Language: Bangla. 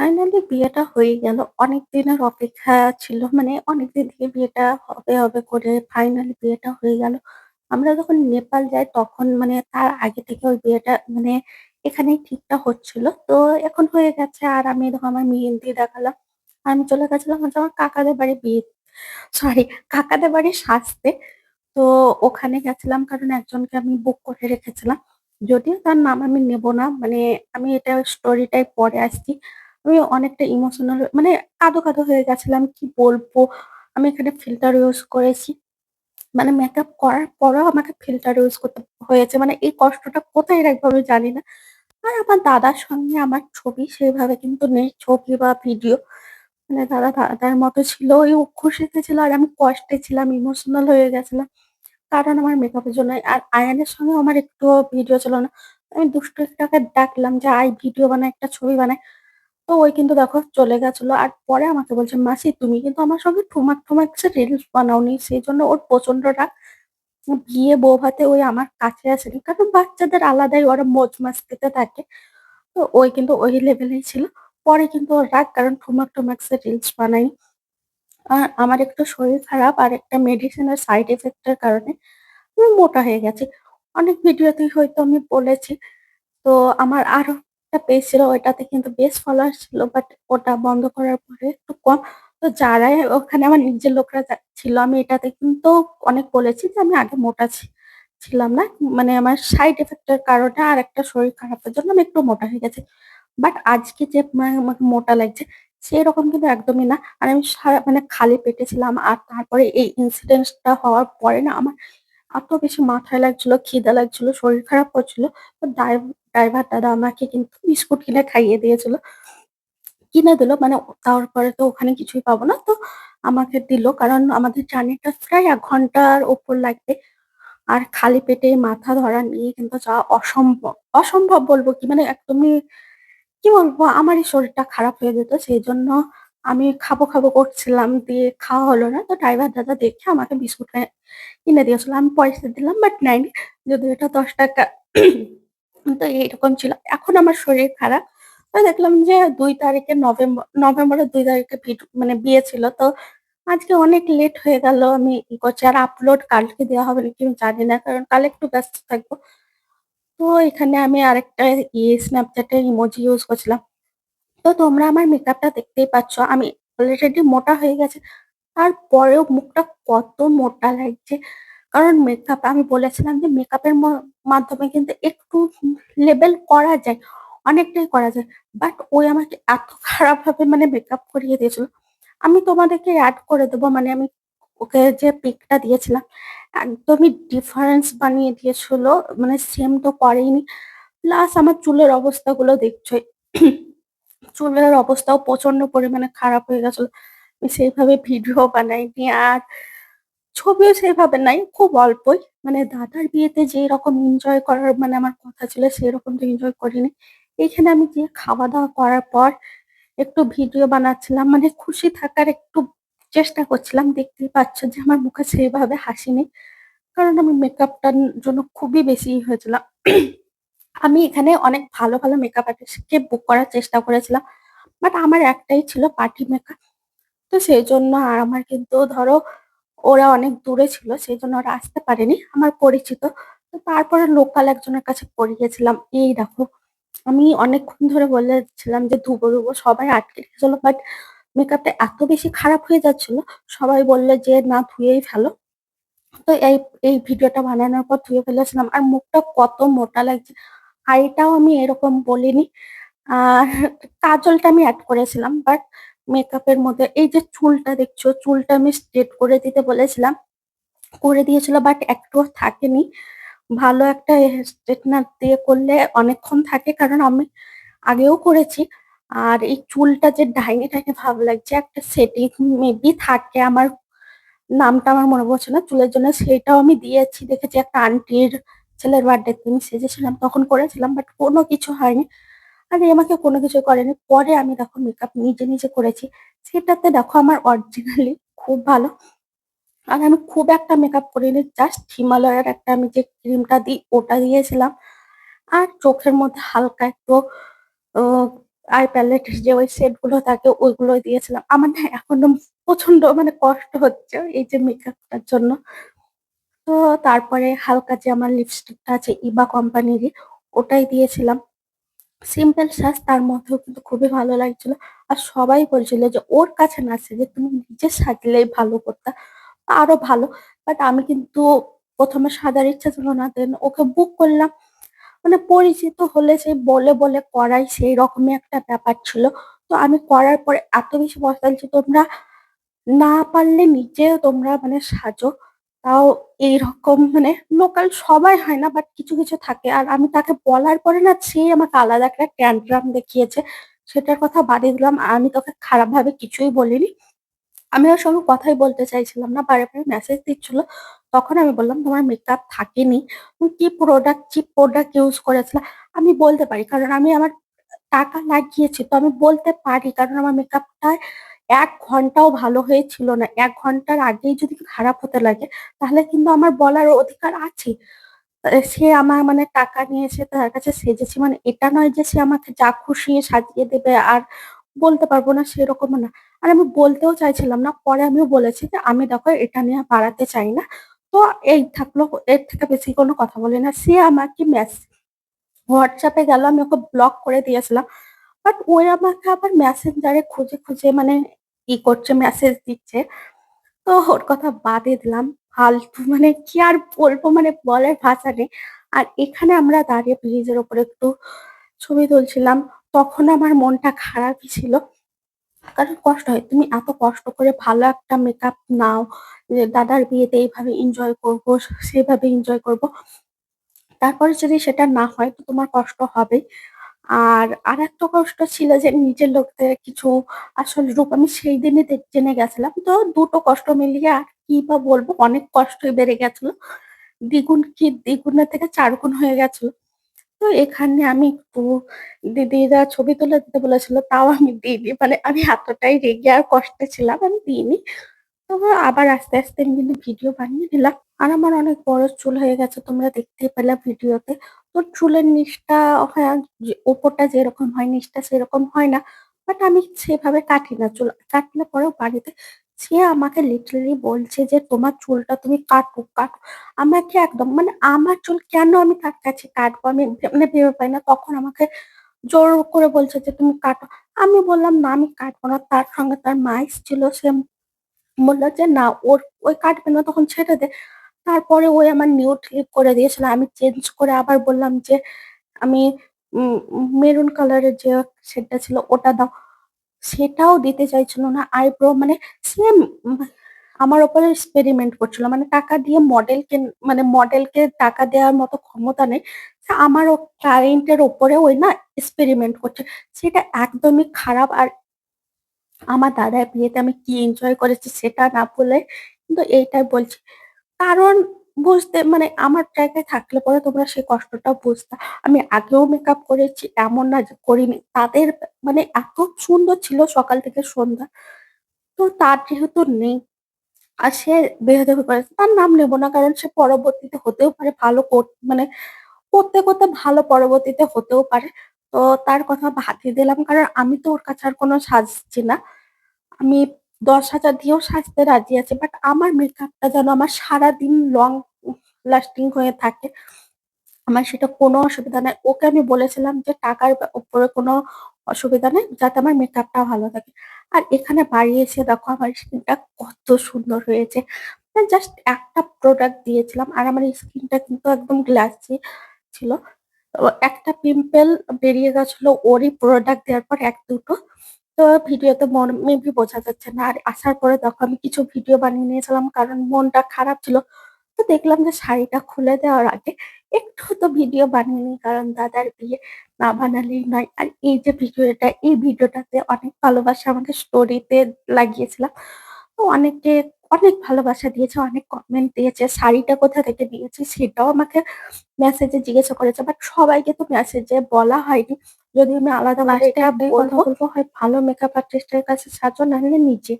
ফাইনালি বিয়েটা হয়ে গেল। অনেক দিনের অপেক্ষা ছিল। মানে অনেক দিন থেকে বিয়েটা হবে, হবে করে ফাইনালি বিয়েটা হয়ে গেল। আমরা যখন নেপাল যাই তখন মানে তার আগে থেকে ওই বিয়েটা মানে এখানেই ঠিকটা হচ্ছিল। তো এখন হয়ে গেছে আর আমি দেখো আমার মেহেন্দি দেখালাম। আমি চলে গেছিলাম হচ্ছে আমার কাকাদের বাড়ি বিয়ে সরি কাকাদের বাড়ি সাজতে। তো ওখানে গেছিলাম কারণ একজনকে আমি বুক করে রেখেছিলাম। যদিও তার নাম আমি নেব না। মানে আমি এটা স্টোরিটাই পরে আসছি। আমি অনেকটা ইমোশনাল মানে কাঁদো, কাঁদো হয়ে গেছিলাম। কি বলব? আমি এখানে ফিল্টার ইউজ করেছি। মানে মেকআপ করার পরেও আমাকে ফিল্টার ইউজ করতে হয়েছে। মানে এই কষ্টটা কোথায় রাখব আমি জানি না। আর আমার দাদার সঙ্গে আমার ছবি সেভাবে কিন্তু নেই। ছবি বা ভিডিও। মানে দাদা দাদার মতো ছিল। ওই খুশিতে ছিল আর আমি কষ্টে ছিলাম, ইমোশনাল হয়ে গেছিলাম। কারণ আমার মেকআপের জন্য। আর আয়ানের সঙ্গেও আমার একটুও ভিডিও ছিল না। আমি দুষ্টু একটাকে ডাকলাম যে, "আয় ভিডিও বানায় একটা ছবি বানাই।" তো ওই কিন্তু দেখো চলে গেছিল। আর পরে আমাকে বলছে, "মাসি তুমি কিন্তু আমার সঙ্গে ঠুমাক, ঠুমাক রিলস বানাওনি।" সেই জন্য ওর প্রচণ্ড রাগ। বিয়ে বউ ভাতে ওই আমার কাছে আসেনি। কারণ বাচ্চাদের আলাদাই ওরা মৌজ মাস্তিতে থাকে। তো ওই কিন্তু ওই লেভেলেই ছিল। পরে কিন্তু ওর রাগ কারণ ঠুমাক, ঠুমাক রিলস বানাই আর আমার একটু শরীর খারাপ আর একটা মেডিসিনের সাইড ইফেক্ট এর কারণে মোটা হয়ে গেছি। অনেক ভিডিওতেই হয়তো আমি বলেছি। তো আমার আরও একটা পেজ ছিল ওইটাতে কিন্তু বেশ ফলোয়ার্স ছিল। বাট ওটা বন্ধ করার পরে একটু কম। তো যারাই ওখানে আমার নিজের লোকরা ছিল আমি এটাতে কিন্তু অনেক বলেছি যে আমি আগে মোটা ছিলাম না। মানে আমার সাইড ইফেক্ট এর কারণে আর একটা শরীর খারাপের জন্য আমি একটু মোটা হয়ে গেছি। বাট আজকে যে আমাকে মোটা লাগছে সেরকম কিন্তু একদমই না। আর আমি সারা মানে খালি পেটে ছিলাম। আর তারপরে এই ইনসিডেন্টটা হওয়ার পরে না আমার এত বেশি মাথায় লাগছিল, খিদে লাগছিল, শরীর খারাপ করছিল। তো ড্রাই ড্রাইভার দাদা আমাকে কিন্তু বিস্কুট কিনে খাইয়ে দিয়েছিল। কিনে দিল মানে তারপরে তো ওখানে কিছুই পাবো না। তো আমাকে দিল। কারণ আমাদের জার্নিটা প্রায় এক ঘণ্টার ওপর লাগবে। আর খালি পেটে মাথা ধরা নিয়ে কিন্তু যাওয়া অসম্ভব। অসম্ভব বলব কি মানে একদমই কি বলব? আমারই শরীরটা খারাপ হয়ে যেত। সেই জন্য আমি খাব, খাব করছিলাম। দিয়ে খাওয়া হলো না। তো ড্রাইভার দাদা দেখে আমাকে বিস্কুট কিনে দিয়েছিল। আমি পয়সা দিলাম বাট নেয়নি। যদি এটা ৳১০ তো এইরকম ছিল। এখন আমার শরীর খারাপ। তো দেখলাম যে দুই তারিখে নভেম্বর, নভেম্বরের দুই তারিখে মানে বিয়ে ছিল। তো আজকে অনেক লেট হয়ে গেল। আমি ই করছি। আর আপলোড কালকে দেওয়া হবে নাকি আমি জানি না। কারণ কাল একটু ব্যস্ত থাকব। তো এখানে আমি আরেকটা ইয়ে এর ইমোজি ইউজ করছিলাম। তো তোমরা আমার মেকআপটা দেখতেই পাচ্ছ। আমি অলরেডি মোটা হয়ে গেছে তারপরেও মুখটা কত মোটা লাগছে। কারণ মেকআপ আমি বলেছিলাম যে মেকআপের মাধ্যমে কিন্তু একটু লেবেল করা যায়। অনেকটাই করা যায়। বাট ওই আমাকে এত খারাপভাবে মানে মেকআপ করিয়ে দিয়েছিল। আমি তোমাদেরকে অ্যাড করে দেবো মানে আমি ওকে যে পিকটা দিয়েছিলাম, একদমই ডিফারেন্স বানিয়ে দিয়েছিল। মানে সেম তো করেইনি। প্লাস আমার চুলের অবস্থাগুলো দেখছোই। চুলের অবস্থাও প্রচণ্ড পরিমাণে খারাপ হয়ে গেছিল। আমি সেইভাবে ভিডিও বানাইনি। আর ছবিও সেভাবে নাই। খুব অল্পই। মানে দাদার বিয়েতে যেরকম এনজয় করার মানে আমার কথা ছিল সেরকম তো এনজয় করিনি। এইখানে আমি গিয়ে খাওয়া-দাওয়া করার পর একটু ভিডিও বানাচ্ছিলাম। মানে খুশি থাকার একটু চেষ্টা করছিলাম। দেখতেই পাচ্ছ যে আমার মুখে সেভাবে হাসি নেই। কারণ আমি মেকআপটার জন্য খুবই বেশি ই হয়েছিলাম। আমি এখানে অনেক ভালো, ভালো মেকআপ আর্টিস্টকে বুক করার চেষ্টা করেছিলাম। বাট আমার একটাই ছিল পার্টি মেকআপ। তো সেই জন্য আর আমার কিন্তু ধরো ওরা অনেক দূরে ছিল। সেই জন্য ওরা আসতে পারেনি। আমার পরিচিত। তো তারপরে লোকাল একজনের কাছে করিয়েছিলাম। এই দেখো আমি অনেকক্ষণ ধরে বলেছিলাম যে ধুবো, ধুবো। সবাই আটকে রেখেছিল। বাট মেকআপটা এত বেশি খারাপ হয়ে যাচ্ছিল। সবাই বলল যে, "না ধুয়েই ফেলো।" তো এই এই ভিডিওটা বানানোর পর ধুয়ে ফেলেছিলাম। আর মুখটা কত মোটা লাগছে। এটাও আমি এরকম বলিনি। আর কাজলটা আমি অ্যাড করেছিলাম। বাট মেকআপের মধ্যে এই যে চুলটা দেখছ, চুলটা আমি স্ট্রেট করে দিতে বলেছিলাম। করে দিয়েছিল বাট একটুও থাকেনি। ভালো একটা স্ট্রেটনার দিয়ে করলে অনেকক্ষণ থাকে। কারণ আমি আগেও করেছি। আর এই চুলটা যে ডাইনি, ডাইনি ভাব লাগছে একটা সেটিং মেবি থাকে আমার নামটা আমার মনে পড়ছে না চুলের জন্য সেটাও আমি দিয়েছি। দেখেছি একটা আন্টির ছেলের বার্থডে আমি সেজেছিলাম তখন করেছিলাম। বাট কোনো কিছু হয়নি। আর আমাকে কোনো কিছু করেনি। পরে আমি দেখো মেকআপ নিজে, নিজে করেছি। সেটাতে দেখো আমার অরিজিনালি খুব ভালো। আর আমি খুব একটা মেকআপ করিনি। জাস্ট হিমালয়ার একটা আমি যে ক্রিমটা দিই ওটা দিয়েছিলাম। আর চোখের মধ্যে হালকা একটু আই প্যালেট যে ওই সেটগুলো থাকে ওইগুলো দিয়েছিলাম। আমার না এখনও প্রচণ্ড মানে কষ্ট হচ্ছে এই যে মেকআপটার জন্য। তো তারপরে হালকা যে আমার লিপস্টিকটা আছে ইবা কোম্পানিরই ওটাই দিয়েছিলাম। সিম্পল সাজ তার মধ্যেও কিন্তু খুবই ভালো লাগছিল। আর সবাই বলছিল যে ওর কাছে না যে তুমি নিজে সাজলেই ভালো করতা। আরও ভালো। বাট আমি কিন্তু ১ম এ সাজার ইচ্ছা ছিল না। দেন ওকে বুক করলাম। মানে পরিচিত হলে সে বলে, বলে করাই সেই রকমই একটা ব্যাপার ছিল। তো আমি করার পরে এত বেশি পস্তাইছি তোমরা না পারলে নিজেও তোমরা মানে সাজো। তাও এইরকম মানে লোকাল সবাই হয় না বাট কিছু, কিছু থাকে। আর আমি তাকে বলার পরে না সে আমাকে আলাদা একটা ট্যানট্রাম দেখিয়েছে। সেটার কথা বাদই দিলাম। আমি তোকে খারাপভাবে কিছুই বলিনি। আমি ওর সঙ্গে কথাই বলতে চাইছিলাম না। বারে, বারে মেসেজ দিচ্ছিল। তখন আমি বললাম, "তোমার মেকআপ থাকেনি। তুমি কি প্রোডাক্ট চিপ প্রোডাক্ট ইউজ করেছিলা?" আমি বলতে পারি। কারণ আমি আমার টাকা লাগিয়েছি। তো আমি বলতে পারি। কারণ আমার মেকআপটা ১ ঘন্টাও ভালো হয়েছিল না। এক ঘণ্টার আগেই যদি খারাপ হতে লাগে তাহলে কিন্তু আমার বলার অধিকার আছে। সে আমার মানে টাকা নিয়েছে তার কাছে সেজেছি মানে এটা নয় যে সে আমাকে যা খুশি সাজিয়ে দেবে আর বলতে পারব না সেরকমও না। আর আমি বলতেও চাইছিলাম না। পরে আমিও বলেছি যে, "আমি দেখো এটা নিয়ে বাড়াতে চাই না।" তো এই থাকল। এর থেকে বেশি কোনো কথা বলি না। সে আমাকে মেস হোয়াটসঅ্যাপে গেল আমি ওকে ব্লক করে দিয়েছিলাম। বাট ওই আমাকে আবার মেসেঞ্জারে খুঁজে, খুঁজে মানে ই করছে মেসেজ দিচ্ছে। তো ওর কথা বাদে দিলাম। ফালতু মানে কি আর বলব মানে বলার ভাষা নেই। আর এখানে আমরা দাঁড়িয়ে ব্রিজের উপরে একটু ছবি তুলছিলাম। তখন আমার মনটা খারাপই ছিল। কারণ কষ্ট হয়। তুমি এত কষ্ট করে ভালো একটা মেকআপ নাও, যে দাদার বিয়েতে এইভাবে এনজয় করব, সেভাবে এনজয় করব। তারপরে যদি সেটা না হয় তো তোমার কষ্ট হবেই। আর আর একটা কষ্ট ছিল যে নিজের লোকদের কিছু আসল রূপ আমি সেই দিনই দে জেনে গেছিলাম। তো দুটো কষ্ট মিলিয়ে আর কি বা বলব অনেক কষ্টই বেড়ে গেছিল। দ্বিগুণ কি দ্বিগুণের থেকে ৪ গুণ হয়ে গেছিল। তো এখানে আমি একটু দিদিরা ছবি তুলে দিতে বলেছিল তাও আমি দিইনি। মানে আমি এতটাই রেগে আর কষ্টে ছিলাম আমি দিইনি। তো আবার আস্তে, আস্তে আমি কিন্তু ভিডিও বানিয়ে নিলাম। আর আমার অনেক বড় চুল হয়ে গেছে তোমরা দেখতেই পেলে ভিডিওতে। তো চুলের নিচটা হয় যে উপরটা যেরকম হয় নিচটা সেরকম হয় না। বাট আমি সেভাবে কাটি না চুল। কাটলে পরেও বাড়িতে সে আমাকে লিটারেলি বলছে যে, "তোমার চুলটা তুমি কাটো, কাটো।" আমাকে একদম মানে আমার চুল কেন আমি তার কাছে কাটবো? আমি মানে ভেবে পাই না। তখন আমাকে জোর করে বলছে যে, "তুমি কাটো।" আমি বললাম, "না আমি কাটবো না।" তার সঙ্গে তার মা এসেছিল সে বলল যে, "না ওর ওই কাটবে না তখন ছেড়ে দে।" তারপরে ওই আমার নিউড লিপ করে দিয়েছিল। আমি চেঞ্জ করে আবার বললাম যে, "আমি মেরুন কালারের যে শেডটা ছিল ওটা দাও।" সেটাও দিতে চাইছিল না। আইব্রো মানে সেম আমার ওপরে এক্সপেরিমেন্ট করছিল। মানে টাকা দিয়ে মডেলকে মানে মডেলকে টাকা দেওয়ার মতো ক্ষমতা নেই। আমার ও ক্লায়েন্টের ওপরে ওই না এক্সপেরিমেন্ট করছে। সেটা একদমই খারাপ। আর আমার দাদার বিয়েতে আমি কি এনজয় করেছি সেটা না বলে কিন্তু এইটাই বলছি। কারণ বুঝতে মানে আমার জায়গায় থাকলে পরে তোমরা সেই কষ্টটা বুঝতা। আমি আগেও মেকআপ করেছি এমন না যে করিনি। তাদের মানে এত সুন্দর ছিল সকাল থেকে সন্ধ্যা। তো তার যেহেতু নেই আর সে বেয়াদবি করেছে। তার নাম নেব না কারণ সে পরবর্তীতে হতেও পারে ভালো কর মানে করতে, করতে ভালো পরবর্তীতে হতেও পারে। তো তার কথা বাদই দিলাম। কারণ আমি তো ওর কাছে আর কোনো সাজছি না। আমি ১০,০০০ দিয়েও সাজতে রাজি আছে বাট আমার মেকআপটা যেন আমার সারাদিন লং লাস্টিং হয়ে থাকে। আমার সেটা কোনো অসুবিধা নাই। ওকে আমি বলেছিলাম যে টাকার উপরে কোনো অসুবিধা নেই। যাতে আমার মেকআপটা ভালো থাকে। আর এখানে বাড়ি এসে দেখো আমার স্কিনটা কত সুন্দর হয়েছে। জাস্ট একটা প্রোডাক্ট দিয়েছিলাম। আর আমার স্কিনটা কিন্তু একদম গ্লাসি ছিল। একটা পিম্পল বেরিয়ে গেছিল ওরই প্রোডাক্ট দেওয়ার পর ১-২ টো। তো ভিডিও ভিডিওতে মন মেবি বোঝা যাচ্ছে না। আর আসার পরে তখন আমি কিছু ভিডিও বানিয়ে নিয়েছিলাম কারণ মনটা খারাপ ছিল। তো দেখলাম যে শাড়িটা খুলে দেওয়ার আগে একটু তো ভিডিও বানিয়ে নিই। কারণ দাদার বিয়ে না বানালেই নয়। আর এই যে ভিডিওটা, এই ভিডিওটাতে অনেক ভালোবাসা আমাকে স্টোরিতে লাগিয়েছিলাম। তো অনেকে অনেক ভালোবাসা দিয়েছে, অনেক কমেন্ট দিয়েছে। শাড়িটা কোথা থেকে দিয়েছে সেটাও আমাকে মেসেজে জিজ্ঞাসা করেছে। বাট সবাইকে তো মেসেজে বলা হয়নি। যদি আমি আলাদা এটা একটাই কথা বলব হয় ভালো মেকআপ আর্টিস্ট এর কাছে না নিলে নিজে।